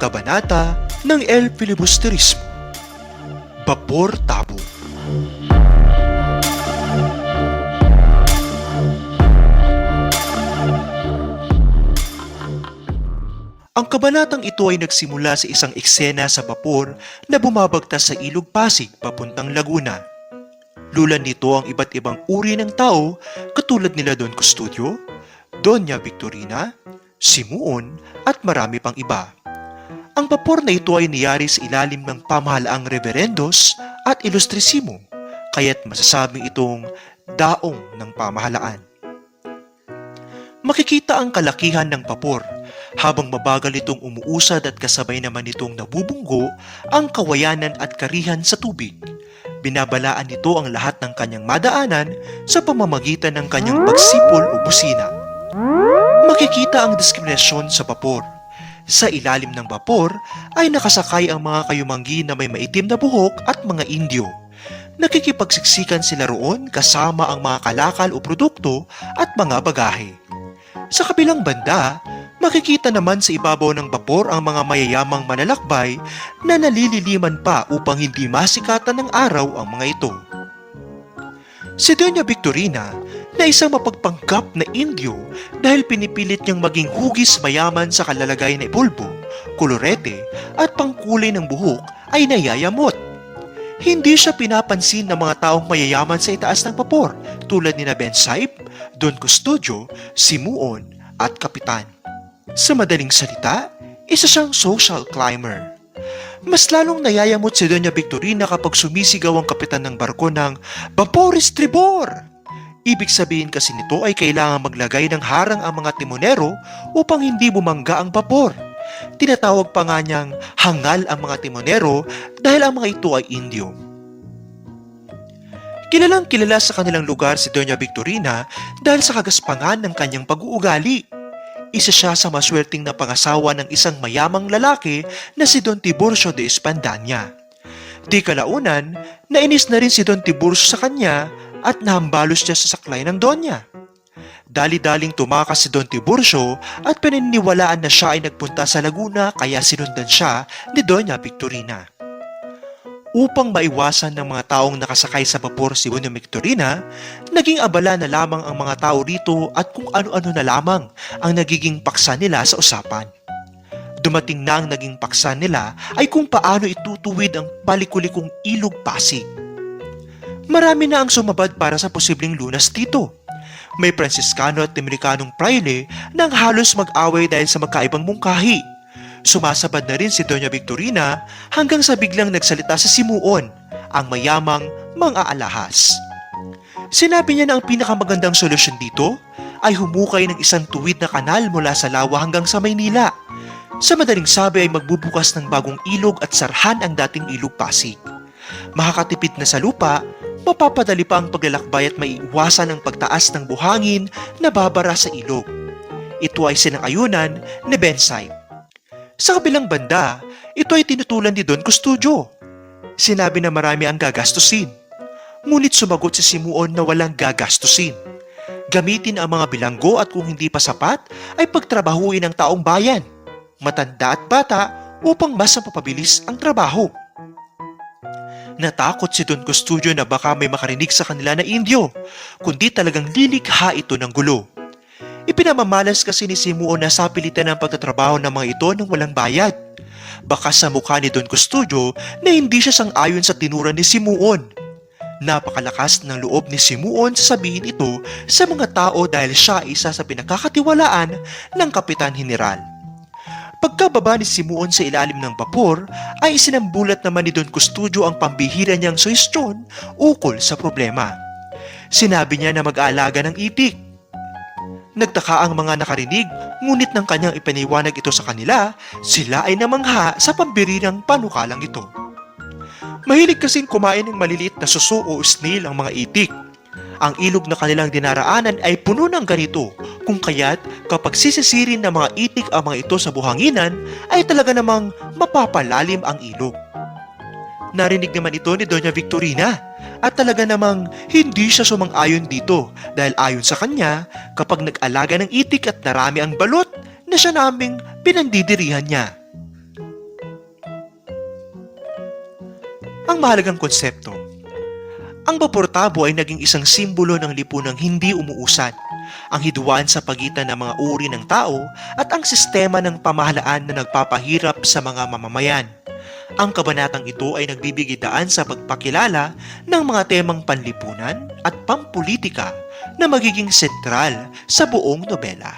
kabanata ng El Filibusterismo. Vapor Tabo. Ang kabanatang ito ay nagsimula sa isang eksena sa vapor na bumabagtas sa ilog Pasig papuntang Laguna. Lulan nito ang iba't ibang uri ng tao katulad nila Don Custodio, Doña Victorina, Simuon at marami pang iba. Ang vapor na ito ay niyari sa ilalim ng pamahalaang reverendos at ilustrisimo, kaya't masasabing itong daong ng pamahalaan. Makikita ang kalakihan ng vapor habang mabagal itong umuusad at kasabay naman itong nabubunggo ang kawayanan at karihan sa tubig. Binabalaan nito ang lahat ng kanyang madaanan sa pamamagitan ng kanyang pagsipol o busina. Makikita ang diskriminasyon sa vapor. Sa ilalim ng vapor ay nakasakay ang mga kayumanggi na may maitim na buhok at mga Indio. Nakikipagsiksikan sila roon kasama ang mga kalakal o produkto at mga bagahe. Sa kabilang banda, makikita naman sa ibabaw ng vapor ang mga mayayamang manlalakbay na nalililiman pa upang hindi masikatan ng araw ang mga ito. Si Doña Victorina na isang mapagpanggap na Indio dahil pinipilit niyang maging hugis mayaman sa kalalagay na pulbo, kolorete at pangkulay ng buhok ay nayayamot. Hindi siya pinapansin ng mga taong mayayaman sa itaas ng vapor tulad ni na Ben Saip, Don Custodio, Simuon at Kapitan. Sa madaling salita, isa siyang social climber. Mas lalong nayayamot si Doña Victorina kapag sumisigaw ang kapitan ng barko ng Vaporis Tribor! Ibig sabihin kasi nito ay kailangan maglagay ng harang ang mga timonero upang hindi bumangga ang vapor. Tinatawag pa nga niyang hangal ang mga timonero dahil ang mga ito ay Indio. Kilalang kilala sa kanilang lugar si Doña Victorina dahil sa kagaspangan ng kanyang pag-uugali. Isa siya sa maswerteng na pangasawa ng isang mayamang lalaki na si Don Tiburcio de Espandanya. Di kalaunan, nainis na rin si Don Tiburcio sa kanya at nahambalos niya sa saklay ng Donya. Dali-daling tumakas si Don Tiburcio at pininiwalaan na siya ay nagpunta sa Laguna kaya sinundan siya ni Doña Victorina. Upang maiwasan ng mga taong nakasakay sa vapor si Doña Victorina, naging abala na lamang ang mga tao rito at kung ano-ano na lamang ang nagiging paksa nila sa usapan. Dumating na ang naging paksa nila ay kung paano itutuwid ang palikulikong ilog Pasig. Marami na ang sumabad para sa posibleng lunas dito. May Franciscano at Amerikanong praile nang halos mag-away dahil sa magkaibang mungkahi. Sumasabad na rin si Doña Victorina hanggang sa biglang nagsalita sa Simuon, ang mayamang mga alahas. Sinabi niya na ang pinakamagandang solusyon dito ay humukay ng isang tuwid na kanal mula sa Lawa hanggang sa Maynila. Sa madaling sabi ay magbubukas ng bagong ilog at sarhan ang dating ilog Pasig. Makakatipid na sa lupa, mapapadali pa ang paglalakbay at maiiwasan ang pagtaas ng buhangin na babara sa ilog. Ito ay sinangayunan ni Ben Saip. Sa kabilang banda, ito ay tinutulan ni Don Custodio. Sinabi na marami ang gagastusin. Ngunit sumagot si Simuon na walang gagastusin. Gamitin ang mga bilanggo at kung hindi pa sapat, ay pagtrabahuin ang taong bayan, matanda at bata upang mas mapapabilis ang trabaho. Natakot si Don Custodio na baka may makarinig sa kanila na Indio, kundi talagang lilikha ito ng gulo. Ipinamamalas kasi ni Simuon na sapilitan ng pagtatrabaho ng mga ito ng walang bayad. Baka sa mukha ni Don Custodio na hindi siya sang-ayon sa tinura ni Simuon. Napakalakas ng loob ni Simuon sa sabihin ito sa mga tao dahil siya isa sa pinakakatiwalaan ng Kapitan General. Pagkababa ni Simuon sa ilalim ng vapor, ay isinambulat naman ni Don Custodio ang pambihira niyang suhestyon ukol sa problema. Sinabi niya na mag-aalaga ng itik. Nagtaka ang mga nakarinig, ngunit nang kanyang ipaniwanag ito sa kanila, sila ay namangha sa pambirirang panukalang ito. Mahilig kasing kumain ng maliliit na suso o snail ang mga itik. Ang ilog na kanilang dinaraanan ay puno ng ganito, kung kaya't kapag sisisirin ng mga itik ang mga ito sa buhanginan, ay talaga namang mapapalalim ang ilog. Narinig naman ito ni Doña Victorina at talaga namang hindi siya sumang-ayon dito dahil ayon sa kanya, kapag nag-alaga ng itik at narami ang balot, na siya naming pinandidirihan niya. Ang mahalagang konsepto ang Baportabo ay naging isang simbolo ng lipunang hindi umuusad, ang hiduan sa pagitan ng mga uri ng tao at ang sistema ng pamahalaan na nagpapahirap sa mga mamamayan. Ang kabanatang ito ay nagbibigay daan sa pagpakilala ng mga temang panlipunan at pampolitika na magiging sentral sa buong nobela.